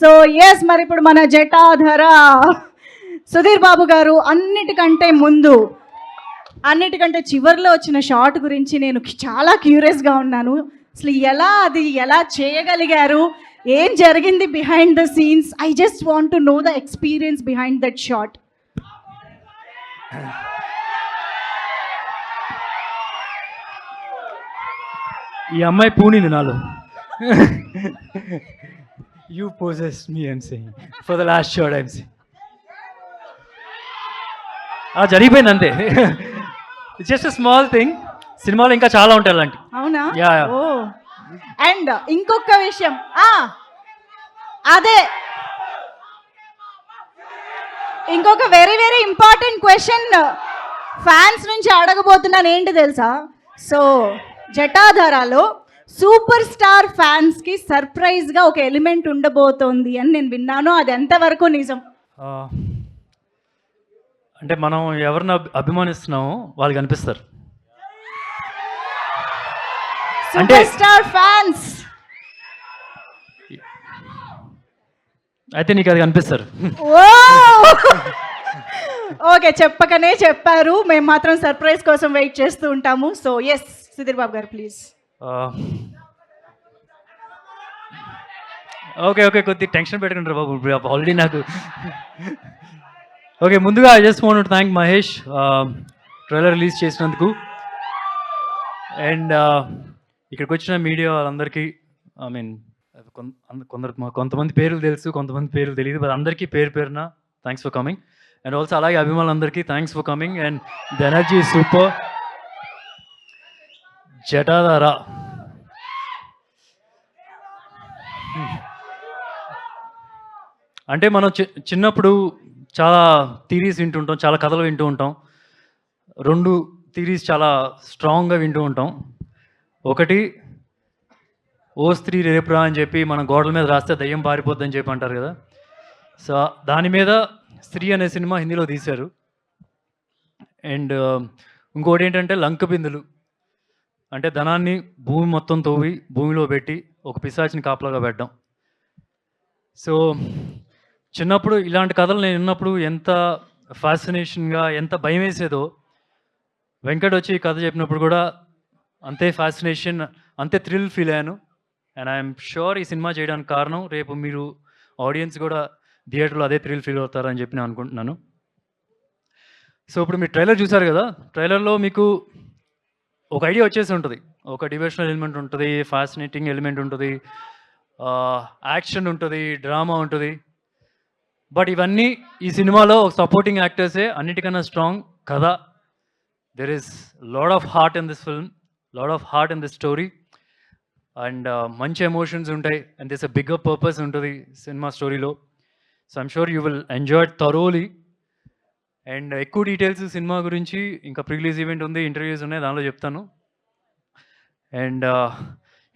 So yes మరి ఇప్పుడు మన జటాధర. సుధీర్ బాబు గారు అన్నిటికంటే ముందు అన్నిటికంటే చివర్లో వచ్చిన షాట్ గురించి నేను చాలా క్యూరియస్గా ఉన్నాను. అసలు ఎలా అది ఎలా చేయగలిగారు? ఏం జరిగింది behind the scenes I just want to know the experience behind that shot ఈ అమ్మాయి పూనింది నాలో. You possess me I'm saying for the last shot I'm saying జరిగిపోయింది అంతే. జస్ట్ స్మాల్ థింగ్ సినిమాలో ఇంకా చాలా ఉంటాయి అలాంటి. అవునా. ఓ. అండ్ ఇంకొక విషయం. ఆ అదే. ఇంకొక very very important question fans నుంచి అడగబోతున్నాను. ఏంటి తెలుసా? సో జటాధారాలో సూపర్ స్టార్ ఫ్యాన్స్కి సర్ప్రైజ్గా ఒక ఎలిమెంట్ ఉండబోతోంది అని నేను విన్నాను. అది ఎంతవరకు నిజం? అంటే మనం ఎవరిని అభి- అభిమానిస్తున్నామో వాళ్ళు కనిపిస్తారు అంటే- స్టార్ ఫ్యాన్స్! అయితే నీకు అది కనిపిస్తారు ఓకే చెప్పకనే చెప్పారు. మేము మాత్రం సర్ప్రైజ్ కోసం వెయిట్ చేస్తూ ఉంటాము. So yes Sudheer Babu garu please okay okay కొద్ది టెన్షన్ పెట్టుకుంటారు బాబు ఆల్రెడీ నాకు. ఓకే ముందుగా I just want thank Mahesh trailer release చేసినందుకు. అండ్ ఇక్కడికి వచ్చిన మీడియా వాళ్ళందరికీ ఐ మీన్ కొందరు కొంతమంది పేర్లు తెలుసు కొంతమంది పేర్లు తెలియదు బట్ అందరికీ పేరు పేరున thanks for coming and also అలాగే అభిమానులందరికీ thanks for coming and the energy super Jatadhara. అంటే మనం చి చిన్నప్పుడు చాలా థీరీస్ వింటూ ఉంటాం చాలా కథలు వింటూ ఉంటాం. రెండు థీరీస్ చాలా స్ట్రాంగ్గా వింటూ ఉంటాం. ఒకటి ఓ స్త్రీ రేపురా అని చెప్పి మన గోడల మీద రాస్తే దయ్యం పారిపోద్దని చెప్పి అంటారు కదా. సో దాని మీద స్త్రీ అనే సినిమా హిందీలో తీశారు. అండ్ ఇంకోటి ఏంటంటే లంక బిందులు అంటే ధనాన్ని భూమి మొత్తం తవ్వి భూమిలో పెట్టి ఒక పిశాచిని కాపలాగా పెట్టడం. సో చిన్నప్పుడు ఇలాంటి కథలు నేను విన్నప్పుడు ఎంత ఫ్యాసినేషన్గా ఎంత భయం వేసేదో వెంకట్ వచ్చి ఈ కథ చెప్పినప్పుడు కూడా అంతే ఫ్యాసినేషన్ అంతే థ్రిల్ ఫీల్ అయ్యాను. అండ్ ఐఎమ్ షూర్ ఈ సినిమా చేయడానికి కారణం రేపు మీరు ఆడియన్స్ కూడా థియేటర్లో అదే థ్రిల్ ఫీల్ అవుతారని చెప్పి నేను అనుకుంటున్నాను. సో ఇప్పుడు మీరు ట్రైలర్ చూసారు కదా ట్రైలర్లో మీకు ఒక ఐడియా వచ్చేసి ఉంటుంది. ఒక డివోషనల్ ఎలిమెంట్ ఉంటుంది ఫ్యాసినేటింగ్ ఎలిమెంట్ ఉంటుంది యాక్షన్ ఉంటుంది డ్రామా ఉంటుంది. బట్ ఇవన్నీ ఈ సినిమాలో సపోర్టింగ్ యాక్టర్సే అన్నిటికన్నా స్ట్రాంగ్ కథ. There is lot of heart in this film lot of heart in this story and మంచి ఎమోషన్స్ ఉంటాయి. And this a bigger purpose ఉంటుంది సినిమా స్టోరీలో so I'm sure you will enjoy thoroughly and ఎక్కువ details cinema గురించి ఇంకా pre-release event ఉంది interviews ఉన్నాయి దానిలో చెప్తాను. అండ్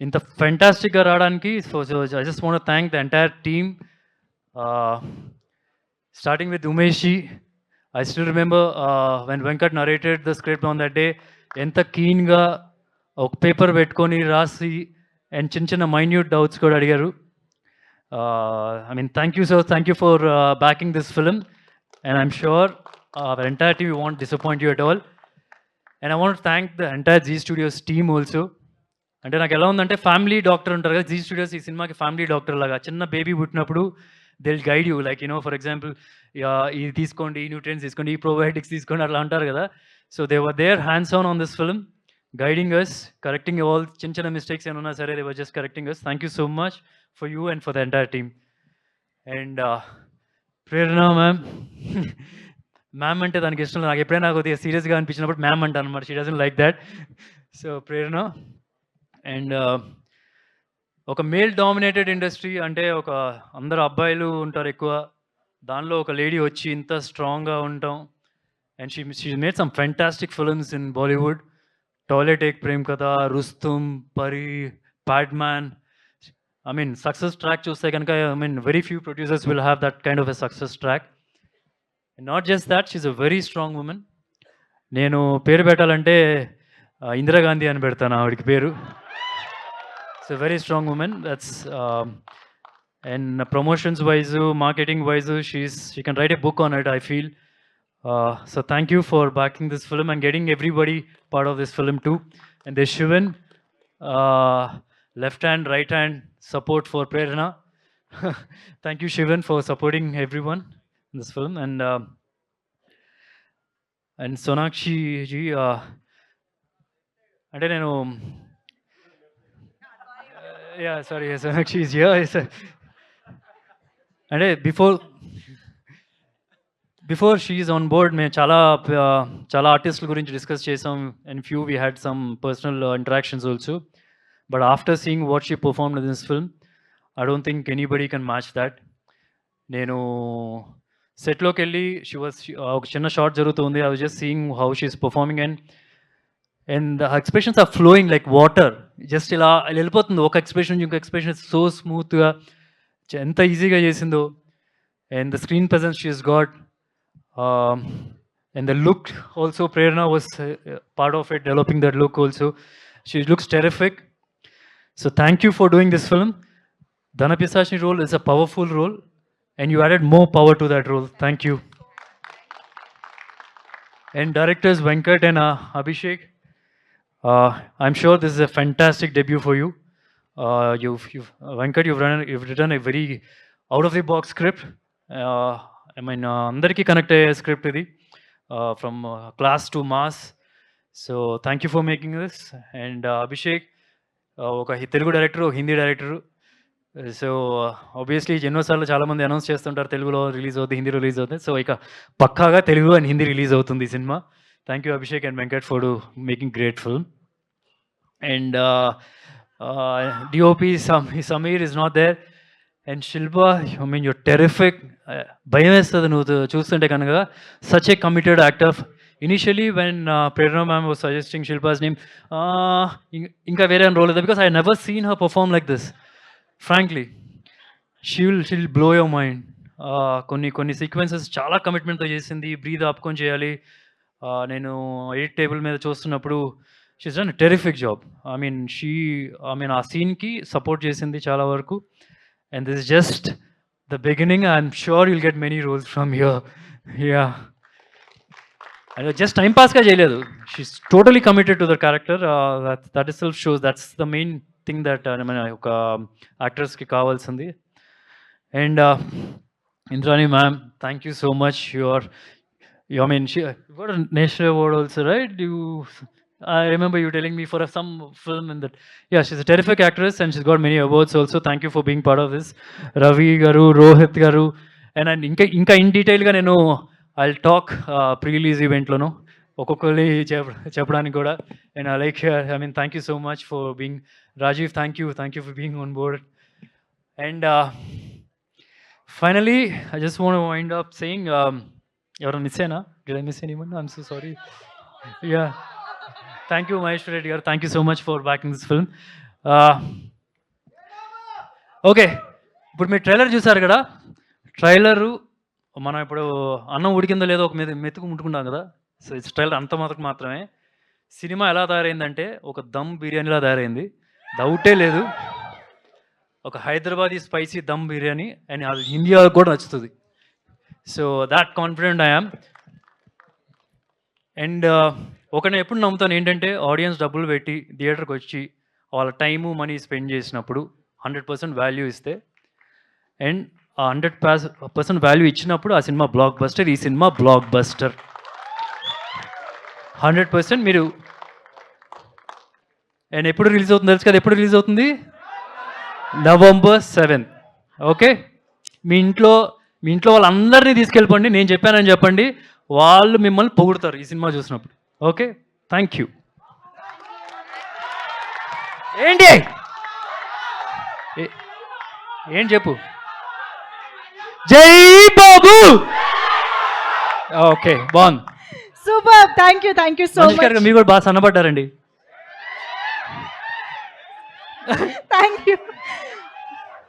ఇంత ఫెంటాస్టిక్గా రావడానికి so I just want thank the entire team starting with ఉమేషి I still remember when Venkat narrated the script on that day ఎంత కీన్గా ఒక పేపర్ పెట్టుకొని రాసి అండ్ చిన్న చిన్న మైన్యూట్ డౌట్స్ కూడా అడిగారు. I mean thank you sir thank you for backing this film and I'm sure our entire team want disappoint you at all and I want thank the entire Zee Studios team also అంటే నాకు ఎలా ఉందంటే family doctor ఉంటారు కదా Zee Studios ఈ సినిమాకి family doctor లాగా. చిన్న బేబీ పుట్టినప్పుడు they guide you like you know for example ఇది తీసుకోండి ఈ న్యూట్రియన్స్ తీసుకోండి ఈ ప్రోబయోటిక్స్ తీసుకోండి అట్లా అంటారు కదా. So they were there hands on on this film guiding us correcting all చిన్న చిన్న మిస్టేక్స్ ఏమన్నా సరే they were just correcting us thank you so much for you and for the entire team and Prerna ma'am ma'am అంటే దానికి ఇష్టం లేదు. నాకు ఎప్పుడైనా కొద్దిగా సీరియస్గా అనిపించినప్పుడు మ్యామ్ అంటాను అనమాట she doesn't like that so Prerna. And uh, ఒక మేల్ డామినేటెడ్ ఇండస్ట్రీ అంటే ఒక అందరు అబ్బాయిలు ఉంటారు ఎక్కువ. దానిలో ఒక లేడీ వచ్చి ఇంత స్ట్రాంగ్గా ఉంటాం and she she made some fantastic films in Bollywood toilet Ek Prem కథ రుస్తుమ్ పరి Padman I mean success track చూస్తే కనుక I mean very few producers will have that kind of a success track not just that she's a very strong women నేను పేరు పెట్టాలంటే ఇందిరాగాంధీ అని పెడతాను ఆవిడికి పేరు. It's a very strong women that's and promotions wise marketing wise she's she can right a book on it I feel so thank you for backing this film and getting everybody part of this film too and the Shivan left hand right hand support for Prerna thank you Shivan for supporting everyone in this film. And uh, and sonakshi ji uh, అంటే నేను yeah sorry Sonakshi is here అంటే before before she on board మేము చాలా uh, చాలా ఆర్టిస్టుల గురించి discuss చేసాం and few we had some personal interactions also but after seeing what she perform in this film I don't think anybody can match that నేను సెట్లోకి వెళ్ళి she was ఒక చిన్న షార్ట్ జరుగుతుంది I was just seeing how she's performing and and the expressions are flowing like water just ఇలా ఇలా వెళ్ళిపోతుంది ఒక ఎక్స్ప్రెషన్ ఇంకో ఎక్స్ప్రెషన్ సో స్మూత్గా ఎంత ఈజీగా చేసిందో and the screen presence she's got and the look also Prerna was part of it developing that look also she looks terrific so thank you for doing this film ధనపిశాషి role is a powerful role and you added more power to that role. Thank you. And directors Venkat and uh, Abhishek, uh, I'm sure this is a fantastic debut for you. Uh, you've, you've uh, Venkat, you've run, you've written a very out of the box script. Uh, I mean, uh, అందరికీ connect అయ్యే script ఇది from class to mass so thank you for making this and Abhishek ఒక హి- Telugu director Hindi director So obviously ఎన్నోసార్లు చాలామంది announce చేస్తుంటారు తెలుగులో release అవుతుంది హిందీలో రిలీజ్ అవుతుంది సో ఇక పక్కాగా తెలుగు అండ్ హిందీ రిలీజ్ అవుతుంది ఈ cinema. Thank you Abhishek and Venkat for making great film and DOP Sameer is not there and Shilpa I mean you're terrific భయం వేస్తుంది నువ్వు చూ- చూస్తుంటే కనుక. Such a committed actor initially when Prerna ma'am was suggesting Shilpa's name ఇంకా వేరే role లేదు because I never seen her perform like this frankly she will she will blow your mind కొన్ని కొన్ని సీక్వెన్సెస్ చాలా కమిట్మెంట్తో చేసింది. బ్రీద్ ఆపుకొని చేయాలి. నేను ఎడిట్ టేబుల్ మీద చూస్తున్నప్పుడు she's done terrific job I mean she I mean ఆ సీన్కి సపోర్ట్ చేసింది చాలా వరకు. And this just the beginning I'm sure you'll get many roles from here yeah and just time పాస్గా చేయలేదు. She's totally committed to the character that itself shows that's the main thing that మన ఒక యాక్ట్రెస్కి కావాల్సింది. And Indrani ma'am thank you so much your you mean she national award also right you I remember you telling me for some film in that yeah she's terrific actors and she's got many awards also thank you for being part of this Ravi garu Rohit garu and and ఇంకా ఇంకా in డీటెయిల్గా నేను I talk ప్రీలీజ్ ఈవెంట్లోను ఒక్కొక్కరిని చెప్ చెప్పడానికి కూడా. And I like I mean thank you so much for being Rajeev thank you thank you for being on board and finally I just want wind up saying ఎవరైనా um, అయినా? Did I miss anyone I'm so sorry yeah thank you Maheshwar Reddy garu thank you so much for backing this film okay ఇప్పుడు మీరు trailer చూసారు కదా? Trailer మనం ఇప్పుడు అన్నం ఉడికిందో లేదో ఒక మెతు మెతుకు ముట్టుకుంటాం కదా? సో ఇట్స్ ట్రైలర్ అంత మాత్రం మాత్రమే. సినిమా ఎలా తయారైందంటే ఒక దమ్ బిర్యానీలా తయారైంది. డౌటే లేదు. ఒక హైదరాబాదీ స్పైసీ దమ్ బిర్యానీ అండ్ అది ఇండియా కూడా నచ్చుతుంది. So that confident I am and ఒక నేను ఎప్పుడు నమ్ముతాను ఏంటంటే ఆడియన్స్ డబ్బులు పెట్టి థియేటర్కి వచ్చి వాళ్ళ టైము మనీ స్పెండ్ చేసినప్పుడు హండ్రెడ్ పర్సెంట్ వాల్యూ ఇస్తే అండ్ ఆ హండ్రెడ్ పర్సెంట్ వాల్యూ ఇచ్చినప్పుడు ఆ సినిమా బ్లాక్ బస్టర్ ఈ cinema blockbuster hundred percent మీరు అండ్ ఎప్పుడు రిలీజ్ అవుతుంది తెలుసు కదా? ఎప్పుడు రిలీజ్ అవుతుంది? November seven. ఓకే? మీ ఇంట్లో మీ ఇంట్లో వాళ్ళందరినీ తీసుకెళ్ళిపోండి. నేను చెప్పానని చెప్పండి. వాళ్ళు మిమ్మల్ని పొగుడుతారు ఈ సినిమా చూసినప్పుడు. ఓకే? థ్యాంక్ యూ ఏంటి? ఏ- ఏం చెప్పు? జై బాబు! ఓకే బాగుంది. Super thank you thank you so much మీరు కూడా బాగా సన్నపడ్డారండి థ్యాంక్ యూ